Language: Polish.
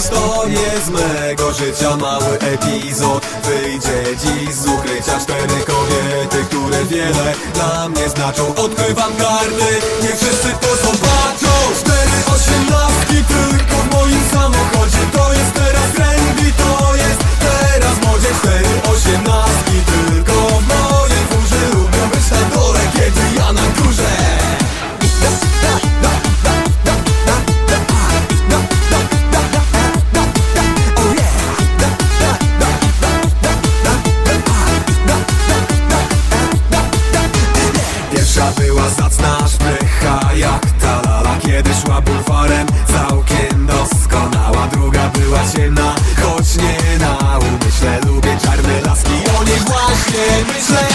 historię z mego życia. Mały epizod wyjdzie dziś z ukrycia. Cztery kobiety, które wiele dla mnie znaczą. Odkrywam karty, nie wszystko była zacna szprycha jak talala. Kiedy szła bulwarem całkiem doskonała. Druga była ciemna, choć nie na umyśle. Lubię czarne laski, o niej właśnie myślę.